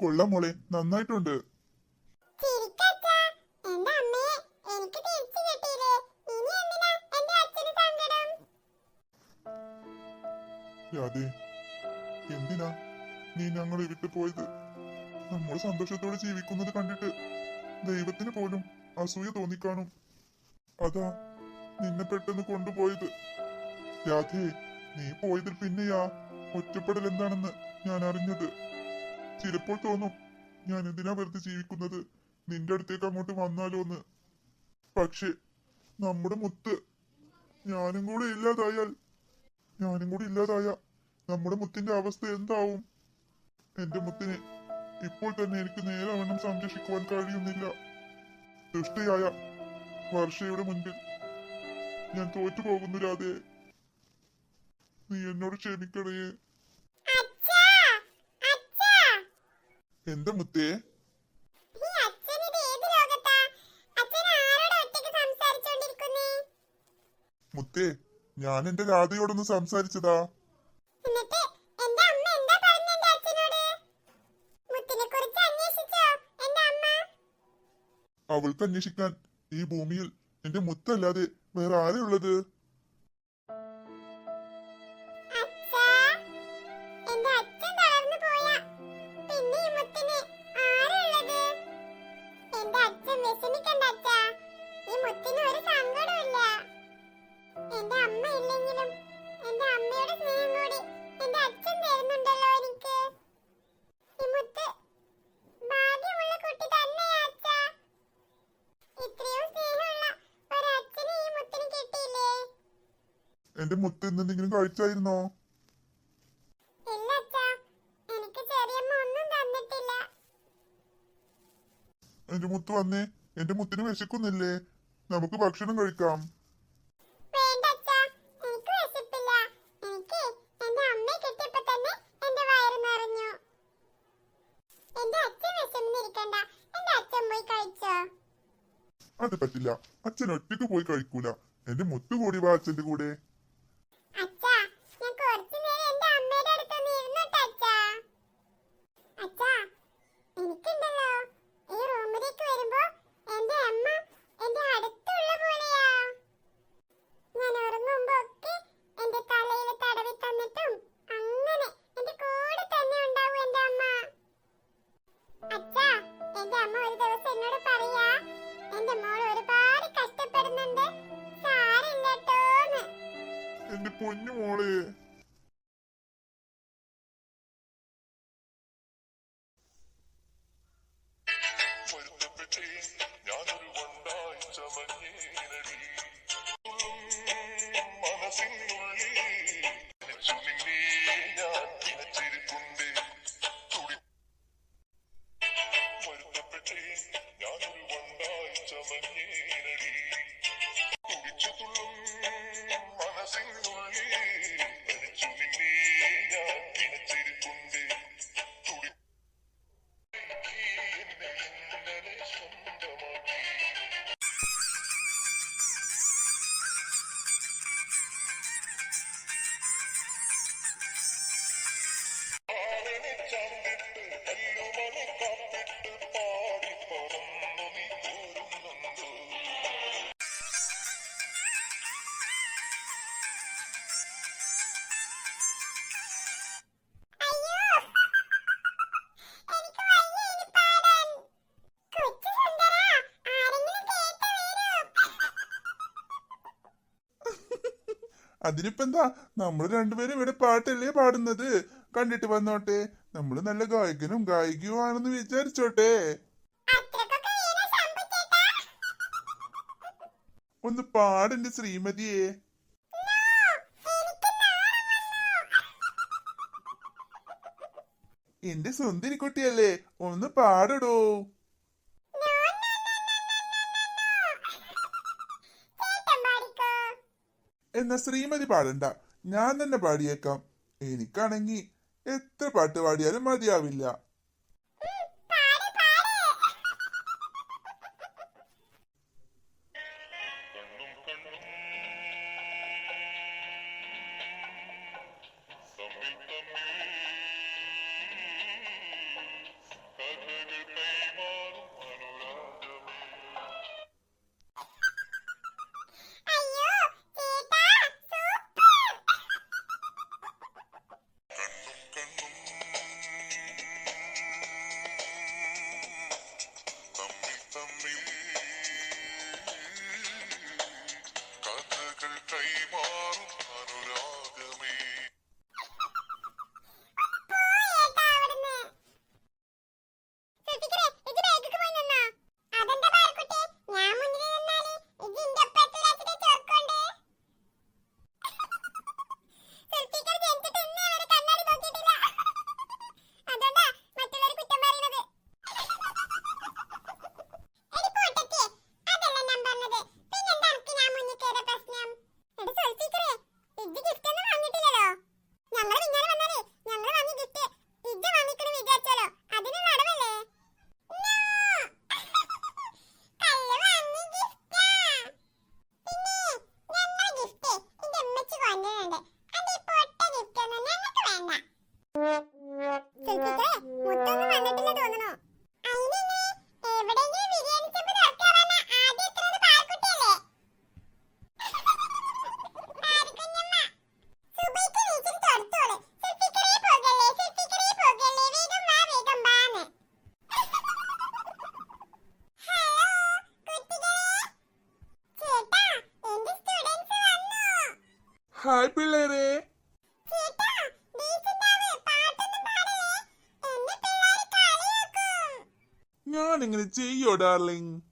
കൊള്ളാം മോളെ നന്നായിട്ടുണ്ട്? രാധേ എന്തിനാ നീ ഞങ്ങളെ വിട്ടു പോയത്? നമ്മൾ സന്തോഷത്തോടെ ജീവിക്കുന്നത് കണ്ടിട്ട് ദൈവത്തിന് പോലും അസൂയ തോന്നിക്കാണും. അതാ നിന്നെ പെട്ടെന്ന് കൊണ്ടുപോയത്. രാധേ നീ പോയതിൽ പിന്നെയാ ഒറ്റപ്പെടൽ എന്താണെന്ന് ഞാൻ അറിഞ്ഞത്. ചിലപ്പോൾ തോന്നും ഞാൻ എന്തിനാ വെറുതെ ജീവിക്കുന്നത്? നിന്റെ അടുത്തേക്ക് അങ്ങോട്ട് വന്നാലോ എന്ന്. പക്ഷെ നമ്മുടെ മുത്ത് ഞാനും കൂടെ ഇല്ലാതായാൽ ഞാനും കൂടി ഇല്ലാതായ നമ്മുടെ മുത്തിന്റെ അവസ്ഥ എന്താവും? എന്റെ മുത്തിനെ ഇപ്പോൾ തന്നെ എനിക്ക് നേരവണ്ണം സംരക്ഷിക്കുവാൻ കഴിയുന്നില്ല. ദുഷ്ടയായ വർഷയുടെ മുൻപിൽ ഞാൻ തോറ്റു പോകുന്നു രാധേ. നീ എന്നോട് ക്ഷമിക്കണേ അച്ഛാ, അച്ഛാ. എന്താ മുത്തേ ഈ അച്ഛനിത് ഏത് ലോകത്താ? അച്ഛൻ ആരോടാ ഒറ്റയ്ക്ക് മുത്തേ മുത്തേ ഞാൻ എന്റെ രാധയോടൊന്ന് സംസാരിച്ചതാ. എന്താ? അവൾക്ക് അന്വേഷിക്കാൻ ഈ ഭൂമിയിൽ എന്റെ മുത്തല്ലാതെ വേറെ ആരെയുള്ളത്? അമ്മയുടെ സ്നേഹം കൂടി എന്റെ അച്ഛൻ തരുന്നുണ്ടല്ലോ എനിക്ക്. ഭാഗ്യമുള്ള കുട്ടി തന്നെയാ അച്ഛാ. ഇത്രയും സ്നേഹമുള്ള ഒരച്ഛനെ ഈ മുത്തിന് കിട്ടിയില്ലേ? എന്റെ മുത്ത് എന്തെങ്കിലും കഴിച്ചായിരുന്നോ? ഇല്ല അച്ഛാ എനിക്ക് ചെറിയമ്മ ഒന്നും തന്നിട്ടില്ല. എന്റെ മുത്ത് വന്നേ എന്റെ മുത്തിന് വിശക്കുന്നില്ലേ? നമുക്ക് ഭക്ഷണം കഴിക്കാം വേണ്ട അച്ഛാ എനിക്ക് വിശപ്പില്ല എനിക്ക് എന്റെ അമ്മയെ കിട്ടിയപ്പോ തന്നെ എന്റെ വയറ് നിറഞ്ഞു എന്റെ അച്ഛൻ വിശന്നിരിക്കണ്ട എന്റെ അച്ഛൻ പോയി കഴിച്ചോ അത് പറ്റില്ല. അച്ഛൻ ഒറ്റയ്ക്ക് പോയി കഴിക്കൂല. എന്റെ മുത്തുകൂടി വാ അച്ഛന്റെ കൂടെ. പൊന്നു മോൾ. ഞാനൊരു കൊണ്ടായി ചമഞ്ഞേനടി. അതിനിപ്പോ എന്താ നമ്മൾ രണ്ടുപേരും ഇവിടെ പാട്ടല്ലേ പാടുന്നത്? കണ്ടിട്ട് വന്നോട്ടെ. നമ്മൾ നല്ല ഗായകനും ഗായികയും ആണെന്ന് വിചാരിച്ചോട്ടെ ഒന്ന് പാടെന്റെ ശ്രീമതിയെ. എന്റെ സുന്ദരി കുട്ടിയല്ലേ ഒന്ന് പാടടോ. എന്നാ ശ്രീമതി പാടണ്ട. ഞാൻ തന്നെ പാടിയേക്കാം. എനിക്കാണെങ്കി എത്ര പാട്ട് പാടിയാലും മതിയാവില്ല. on, I'm gonna do your darling.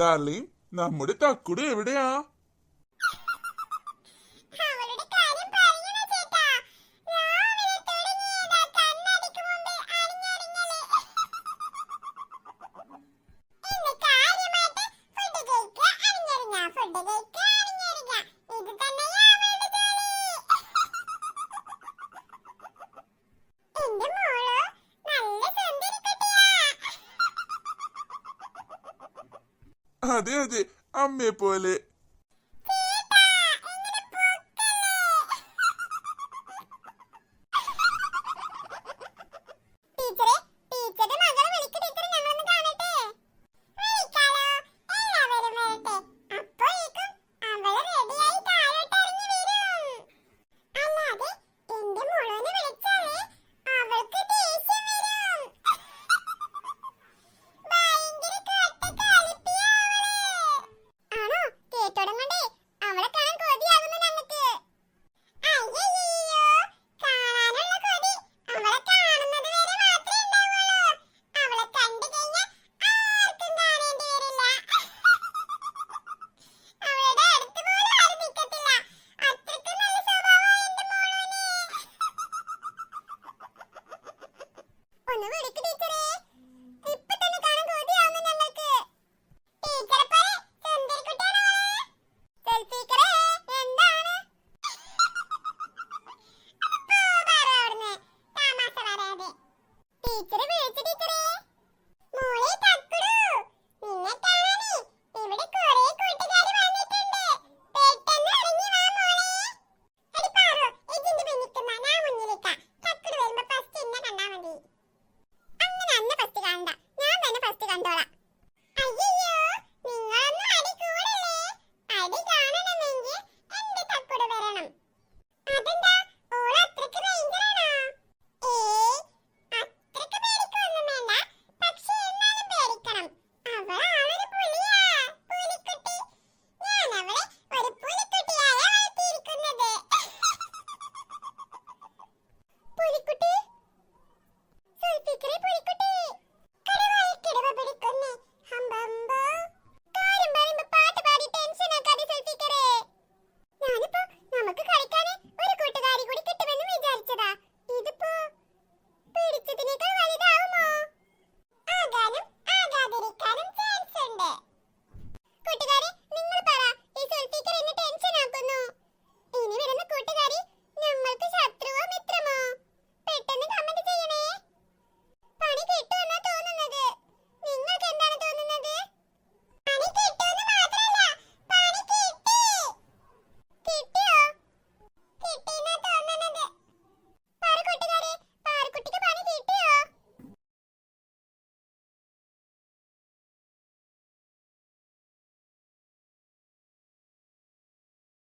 Darling നമ്മുടെ തക്കുടു എവിടെയാ? അതെ അതെ അമ്മയെ പോലെ